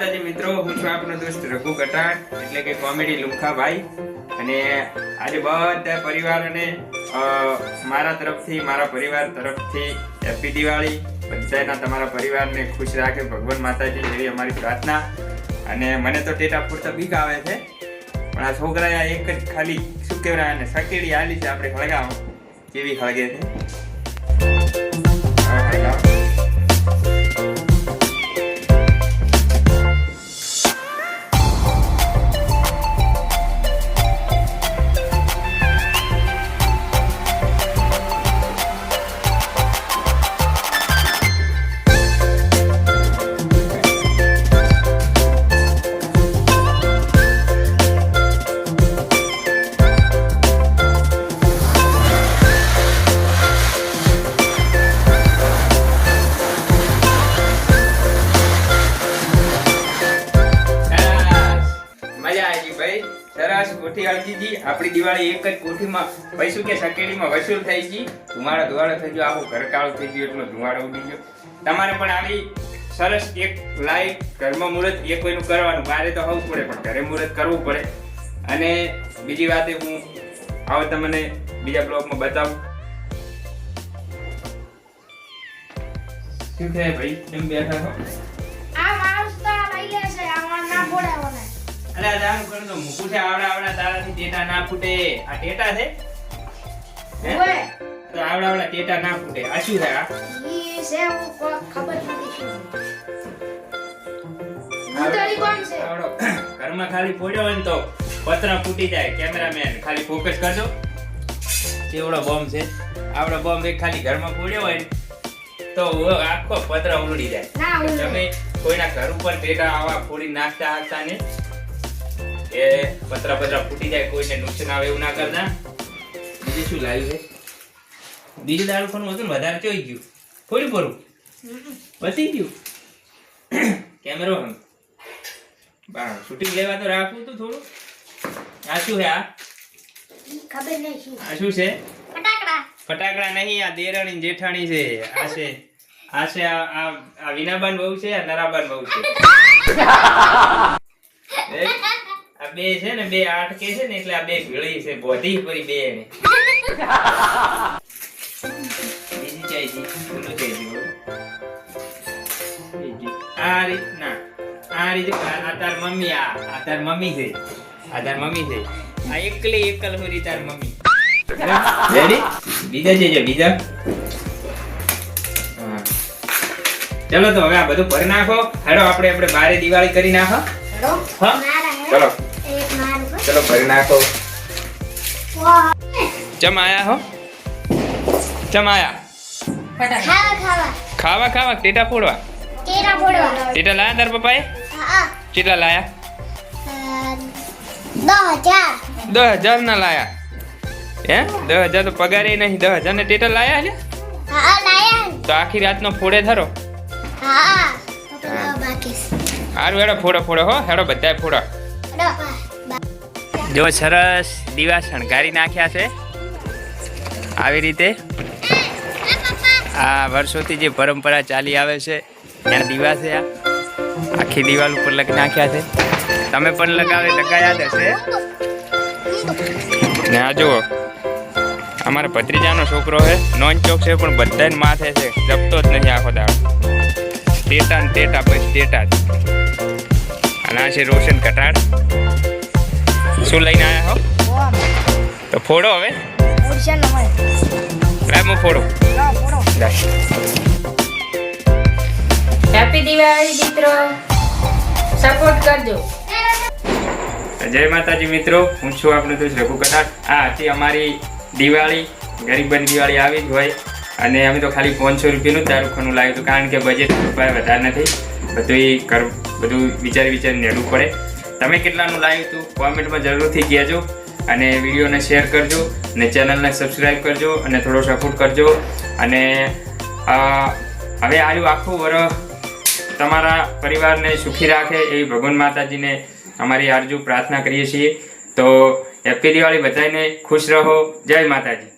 માતાજી મિત્રો હું છું આપનો દોસ્ત રઘુ કટાણ એટલે કે કોમેડી લુખા ભાઈ અને આજે બધા પરિવારને અ, મારા તરફથી મારા પરિવાર તરફથી હેપી દિવાળી. બધાના તમારા પરિવારને ખુશ રાખે ભગવાન માતાજી એવી અમારી પ્રાર્થના. અને મને તો ટેટા પૂરતા બીક આવે છે પણ આ છોકરાએ એક જ ખાલી શું કહેવાય અને સકેડી આલી છે આપણે ખળગાવ કેવી ખળગે છે? સરસ આપણી દિવાળી એક જ કોઠીમાં પૈસું કે સકેડીમાં વસૂલ થઈ ગઈ ધુમાડો ધુવાડો થઈ ગયો. આખું ઘર થઈ ગયું એટલો ધુમાડો ઉડી ગયો. તમારે પણ આવી સરસ એક લાઈટ ઘરમાં મુહૂર્ત એક કોઈનું કરવાનું. મારે તો હોવું પડે, પણ ઘરે મુહૂર્ત કરવું પડે. અને બીજી વાત હું આવો તમને બીજા બ્લોગમાં બતાવું. શું થાય ભાઈ? એમ બેઠા મૂકું છે. આવડા આવડા તારાથી ટેટા ના ફૂટે. આ ટેટા છે? હે? તો આવડા આવડા ટેટા ના ફૂટે. આ શું છે આ? ઈ છે હું ખબર નથી શું ભૂતળી કોણ છે? આવડો. ઘરમાં ખાલી ફોડ્યો હોય ને તો પતરા ફૂટી જાય. કેમેરામેન ખાલી ફોકસ કરજો. કેવડો બોમ્બ છે. આવડો બોમ્બ એક ખાલી ઘરમાં ફોડ્યો હોય તો આખો પતરા ઉલડી જાય. તમે કોઈના ઘર ઉપર ટેટા આવા ફોડી નાખતા હતા ને એ પતરા પતરા ફૂટી જાય કોઈને નુકસાન આવે એવું ના કરતા. બીજું શું લાવ્યું છે? બીજું દારૂ ખાનું હતું વધારે ચોઈ ગયું. થોડું ભરું પતી ગયું. કેમેરો હમ. બા શૂટિંગ લેવા તો રાખવું તો થોડું. આ શું છે આ? ખબર નહીં શું. આ શું છે? ફટાકડા. ફટાકડા નહીં આ દેરાણી જેઠાણી છે. આ છે આ છે આ આ વિનાબાન બહુ છે આ નરાબાન બહુ છે. આ બે છે ને બે આઠ કે છે ને એટલે આ બે ભીળી છે બોધી પરી બે ને. બીજી ચાઈજી ઓલું ચાઈજી બોલો. બીજી. આ રીતના આ રીતે આ તાર મમ્મી આ આ તાર મમ્મી છે. આ તાર મમ્મી છે. આ એકલી એકલ હોરી તાર મમ્મી. રેડી બીજા છે જે બીજા. ચલો તો હવે આ બધું ભરી નાખો. હેડો આપણે આપણે બારે દિવાળી કરી નાખો. હેડો. હા? ચલો. ચલો ભરી નાખો. ચમ આયા હો? ચમ આયા? ખાવા ખાવા. ટેટા ફોડવા? કેરા ફોડવા. ટેટા લાયા તાર પપ્પાએ? હા. કેટલા લાયા? દસ હજાર. ના લાયા. હે? દસ હજાર તો પગારે નહીં દસ હજાર ને ટેટા લાયા છે હા લાયા ને. તો આખી રાતનો ફોડે થરો હા. તો તો બાકી. છે. હારું હેડો ફોડો ફોડો હો. હેડો બધાય ફોડો. જો સરસ દીવા શણગારી નાખ્યા છે. આવી રીતે આ વર્ષોથી જે પરંપરા ચાલી આવે છે, ત્યાં દીવા છે આ. આખી દિવાલ ઉપર લખી નાખ્યા છે. તમે પણ લગાવે લગાયા હશે? ને આ જુઓ. અમારા ભત્રીજાનો છોકરો છે. નોન ચોક છે, પણ બધાને માથે છે. જપતો જ નહીં આખો દાડો. ટેટા ને ટેટા, પછી ટેટા જ. અને આ છે રોશન કટાડ શું લઈને આવ્યા હો? તો ફોડો હવે. હું ફોડો. હેપી દિવાળી મિત્રો. સપોર્ટ કરજો. જય માતાજી મિત્રો. હું છું આપનો દોસ્ત રઘુ કથા આ હતી અમારી દિવાળી. ગરીબની દિવાળી આવી જ હોય. અને અમે તો ખાલી પાંચસો રૂપિયાનું તારુખાનું લાવ્યું હતું. કારણ કે બજેટ રૂપિયા વધારે નથી. બધું કર બધું વિચારી વિચારી નેડવું પડે. તમે કેટલાનું લાવ્યું હતું કોમેન્ટમાં જરૂરથી કહેજો અને વિડીયોને શેર કરજો અને ચેનલને સબસ્ક્રાઈબ કરજો અને થોડો સપોર્ટ કરજો. અને હવે આર્યું આખું વર્ષ તમારા પરિવારને સુખી રાખે એવી ભગવાન માતાજીને અમારી આરજુ પ્રાર્થના કરીએ છીએ. તો હેપી દિવાળી બધાને ખુશ રહો. જય માતાજી.